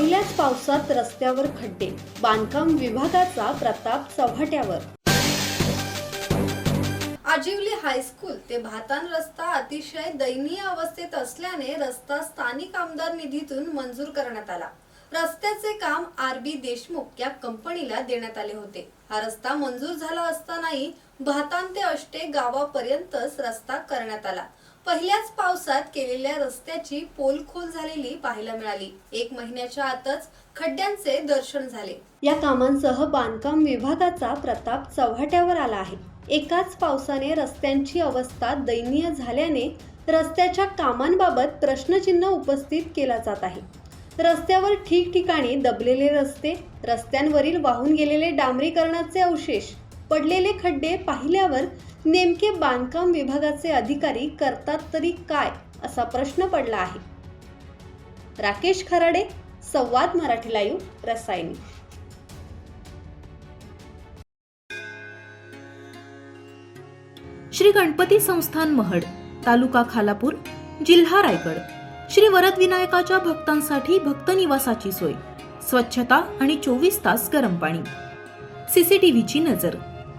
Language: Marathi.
पहिल्याच पावसात रस्त्यावर खड्डे बांधकाम विभागाचा प्रताप चव्हाट्यावर. आजिवली हायस्कूल ते भातान रस्ता अतिशय दयनीय अवस्थेत असल्याने रस्ता स्थानिक आमदार निधीतून मंजूर करण्यात आला. रस्त्याचे काम आर बी देशमुख या कंपनीला देण्यात आले होते. हा रस्ता मंजूर झाला असतानाही भातान ते अष्टे गावापर्यंतच रस्ता करण्यात आला. पहिल्याच पावसात केलेल्या रस्त्याची पोलखोल झालेली पाहायला मिळाली. एक महिन्याच्या आतच खड्ड्यांचे दर्शन झाले. या कामांसह बांधकाम विभागाचा प्रताप चव्हाट्यावर आला आहे. एकाच पावसाने रस्त्यांची अवस्था दयनीय झाल्याने रस्त्याच्या कामांबाबत प्रश्नचिन्ह उपस्थित केला जात आहे. रस्त्यावर ठिकठिकाणी दबलेले रस्ते रस्त्यांवरील वाहून गेलेले डांबरीकरणाचे अवशेष पडलेले खड्डे पाहिल्यावर नेमके बांधकाम विभागाचे अधिकारी करतात तरी काय असा प्रश्न पडला आहे. राकेश खराडे संवाद मराठी लाईव्ह रसायनी. श्री गणपती संस्थान महड तालुका खालापूर जिल्हा रायगड. श्री वरदविनायकाच्या भक्तांसाठी भक्त निवासाची सोय स्वच्छता आणि चोवीस तास गरम पाणी. सीसीटीव्हीची नजर.